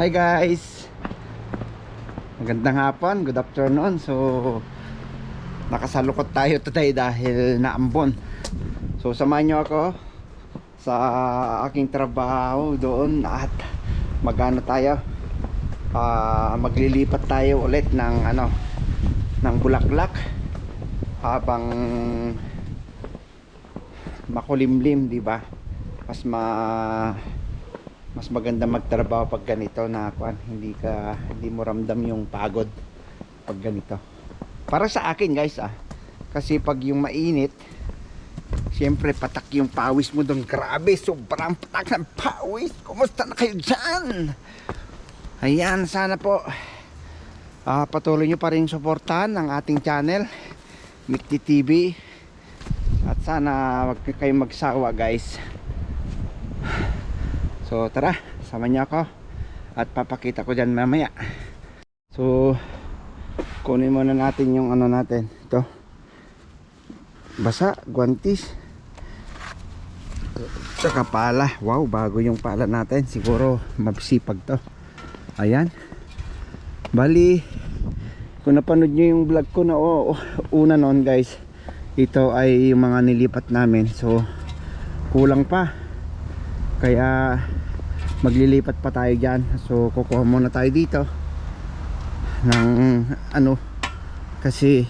Hi guys! Magandang hapon, good afternoon. So, nakasalukot tayo today dahil naambon. So, samahan nyo ako sa aking trabaho doon at magano tayo. Ah, maglilipat tayo ulit ng ano ng bulaklak habang makulimlim, ba? Mas ma mas maganda magtrabaho pag ganito na kuan hindi ka hindi mo ramdam yung pagod pag ganito. Para sa akin guys ah kasi pag yung mainit siyempre patak yung pawis mo doon. Grabe sobrang patak ng pawis. Kumusta na kayo dyan? Ayan sana po ah, patuloy nyo pa rin suportahan ang ating channel Mikti TV at sana wag kayong magsawa guys So tara, sama niyo ako at papakita ko dyan mamaya. So kunin muna natin yung ano natin. Ito. Basa, guantis. Tsaka pala. Wow, bago yung pala natin. Siguro mabsipag to. Ayan. Bali, kung napanood nyo yung vlog ko na oh, una noon guys, ito ay yung mga nilipat namin. So, kulang pa. Kaya, maglilipat pa tayo dyan. So kukuha muna tayo dito ng ano kasi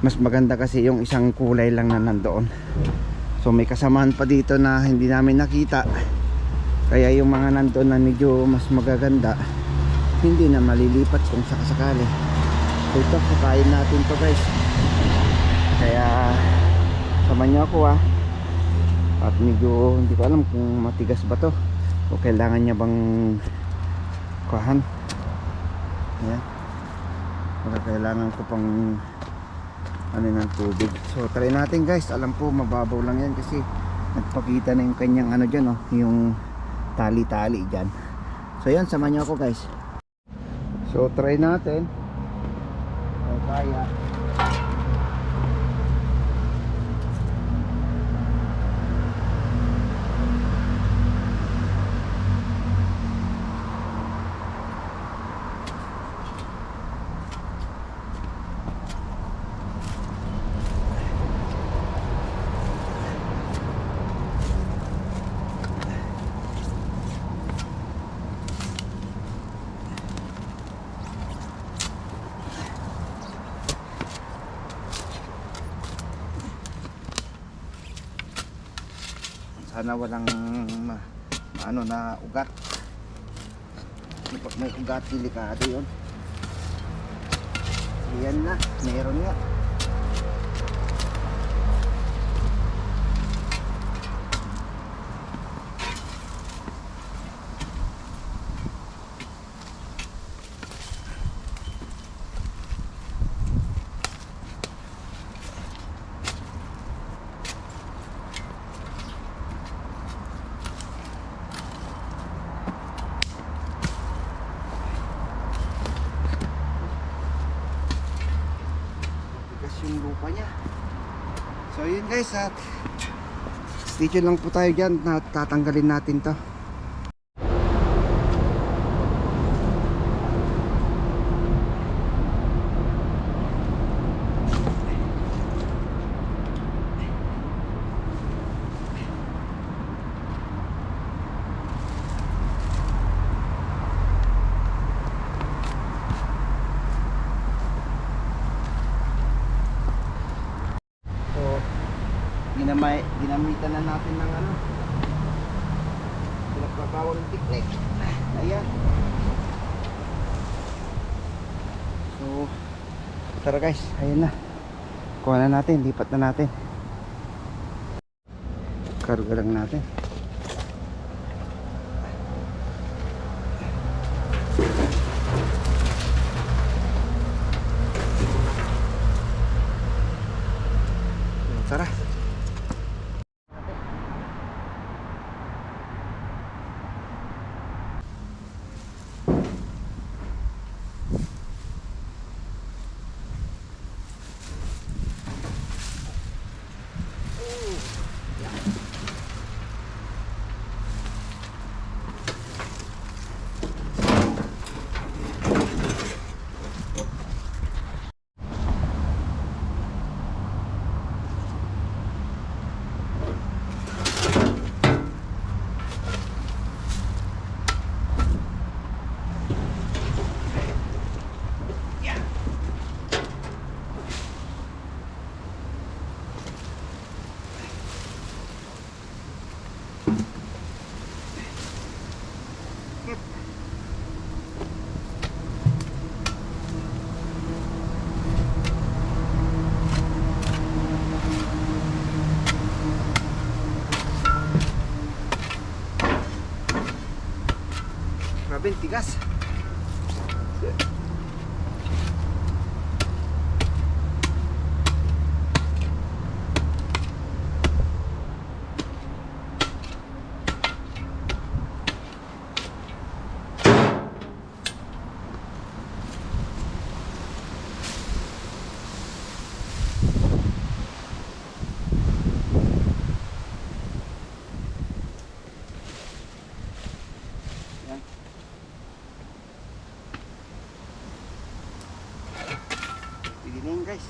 mas maganda kasi yung isang kulay lang na nandoon. So may kasamaan pa dito na hindi namin nakita. Kaya yung mga nandoon na medyo mas magaganda hindi na malilipat kung sakasakali. So ito kakain natin to guys. Kaya sama nyo ako ah. At medyo hindi ko alam kung matigas ba to o kailangan niya bang kuhan yan baka kailangan ko pang ano ng tubig. So try natin guys. Alam po mababaw lang yan kasi nagpakita na yung kanyang ano dyan oh, yung tali tali dyan. So yan sama niyo ako guys. So try natin. O kaya sana walang ano na ugat. Pag may ugat delikado yun. Yan na meron nga tigas yung lupa niya so yun guys at tuned lang po tayo dyan. Na tatanggalin natin to So, ginamay, ginamitan na natin ng ano. Pinagpapawang tiklik. Ayan. So, tara guys, ayan na. Kuha na natin, lipat na natin. Karga lang natin. Grabe, ang tigas. Yan. Yun guys.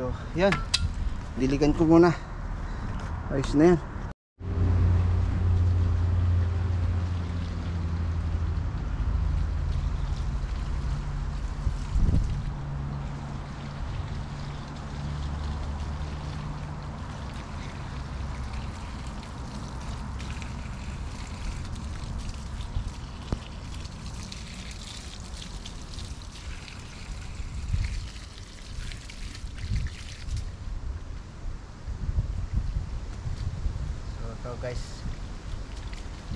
So, yan. Diligan ko muna. Ayos na yan. So ito guys,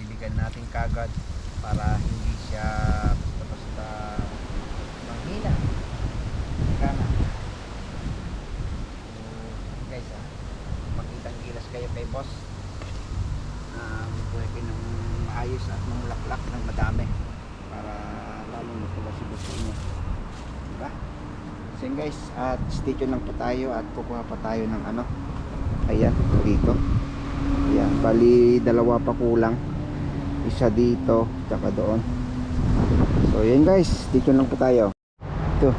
diligan natin kagad para hindi siya basta-basta manghina. Kana. So guys ah, makita ang gilas kayo kay boss. Um, pwede ng maayos at mamulaklak ng madami para lalo matuwa si boss inyo. Diba? So guys, at stay tuned lang po tayo at kukuha pa tayo ng ano. Ayan, dito. Ayan, bali dalawa pa kulang. Isa dito, tsaka doon. So, yan guys, dito lang po tayo. Ito.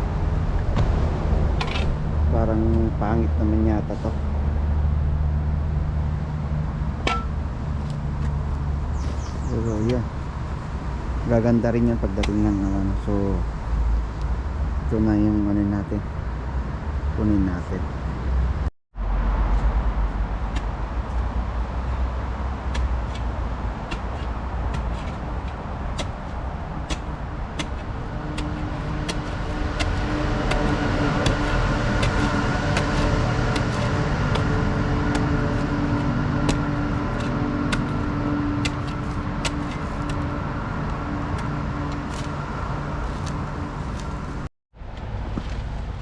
Parang pangit naman yata to. Pero yan. Gaganda rin yan pagdating ng ano. So, ito na yung ano natin. Kunin natin.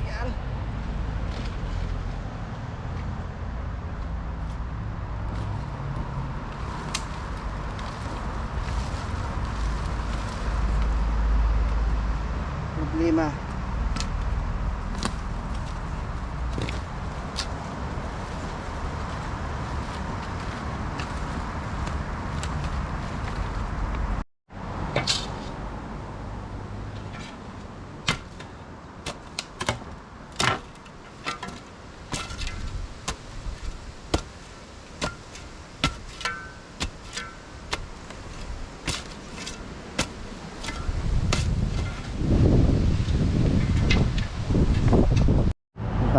Yan. Problema.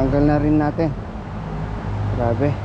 Tanggal na rin natin. Grabe.